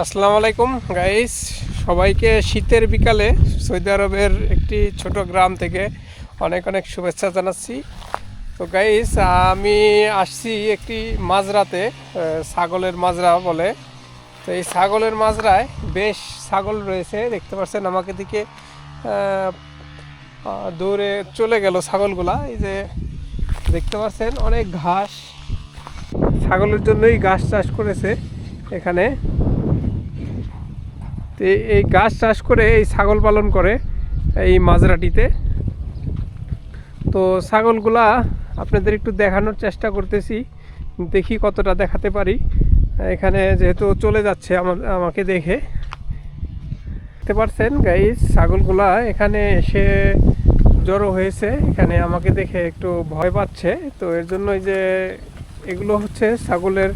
আসসালামু আলাইকুম গাইস সবাইকে শীতের বিকালে সৌদি আরবের একটি ছোট গ্রাম থেকে অনেক অনেক শুভেচ্ছা জানাচ্ছি। তো গাইস আমি আসছি একটি মাজরাতে ছাগলের মাজরা বলে। তো, এই ছাগলের মাজরায় বেশ ছাগল রয়েছে, দেখতে পাচ্ছেন আমাকে দিকে দৌড়ে চলে গেল ছাগলগুলা। এই যে দেখতে পাচ্ছেন, অনেক ঘাস। ছাগলের জন্যই ঘাস চাষ করেছে এখানে। তো এই- গাছ চাষ করে এই ছাগল পালন করে এই মাজরাটিতে তো ছাগলগুলা আপনাদের একটু দেখানোর চেষ্টা করতেছি, দেখি কতটা দেখাতে পারি। এখানে যেহেতু চলে যাচ্ছে আমা- আমাকে দেখে। দেখতে পারছেন গাইস ছাগলগুলা এখানে এসে জড়ো হয়েছে, এখানে আমাকে দেখে একটু ভয় পাচ্ছে। তো এর জন্য যে এগুলো হচ্ছে ছাগলের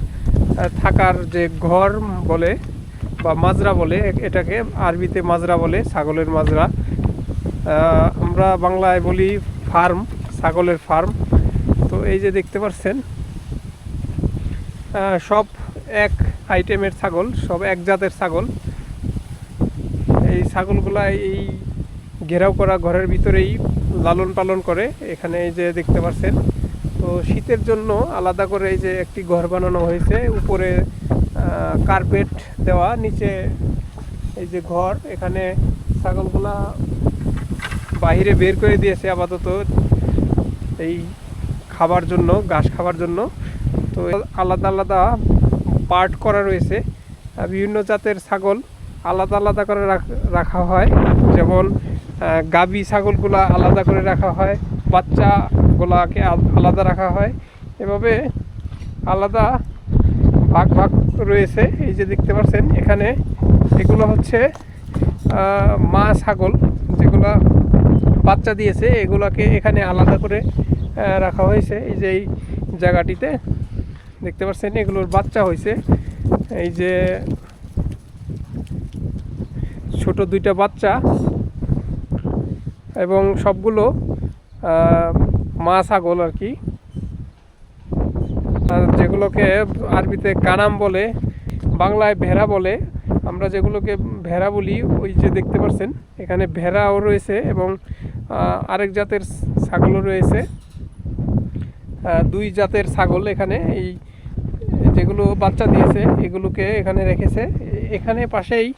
থাকার যে ঘর বলে বা মাজরা বলে এটাকে আরবিতে মাজরা বলে, ছাগলের মাজরা। আমরা বাংলায় বলি ফার্ম, ছাগলের ফার্ম। তো এই যে দেখতে পাচ্ছেন সব এক আইটেমের ছাগল, সব এক জাতের ছাগল। এই ছাগলগুলা এই ঘেরাও করা ঘরের ভিতরেই লালন পালন করে। এখানে এই যে দেখতে পাচ্ছেন, তো শীতের জন্য আলাদা করে এই যে একটি ঘর বানানো হয়েছে। উপরে কার্পেট দেওয়া, নিচে এই যে ঘর, এখানে ছাগলগুলা বাইরে বের করে দিয়েছে আপাতত এই খাবার জন্য, ঘাস খাবার জন্য। তো আলাদা আলাদা পার্ট করা রয়েছে। বিভিন্ন জাতের ছাগল আলাদা আলাদা করে রাখ- হয়। যেমন গাভী ছাগলগুলা আলাদা করে রাখা হয়, বাচ্চাগুলাকে আলাদা রাখা হয়। এভাবে আলাদা ভাগ ভাগ রয়েছে, এই যে দেখতে পাচ্ছেন, এখানে এগুলো হচ্ছে মা ছাগল, যেগুলা বাচ্চা দিয়েছে, এগুলাকে এখানে আলাদা করে রাখা হয়েছে, এই যে এই জায়গাটিতে। দেখতে পাচ্ছেন, এগুলোর বাচ্চা হয়েছে, এই যে ছোট দুইটা বাচ্চা এবং সবগুলো মা ছাগল আর কি। যেগুলোকে আরবিতে কানাম বলে, বাংলায় ভেড়া বলে, আমরা যেগুলোকে ভেড়া বলি, ওই যে দেখতে পাচ্ছেন এখানে ভেড়াও রয়েছে এবং আরেক জাতের ছাগলও রয়েছে। দুই জাতের ছাগল এখানে, এই যেগুলো বাচ্চা দিয়েছে, এগুলোকে এখানে রেখেছে। এখানে পাশেই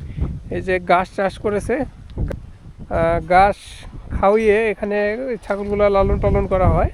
এই যে ঘাস চাষ করেছে। ঘাস খাওয়িয়ে এখানে ছাগলগুলো লালন পালন করা হয়।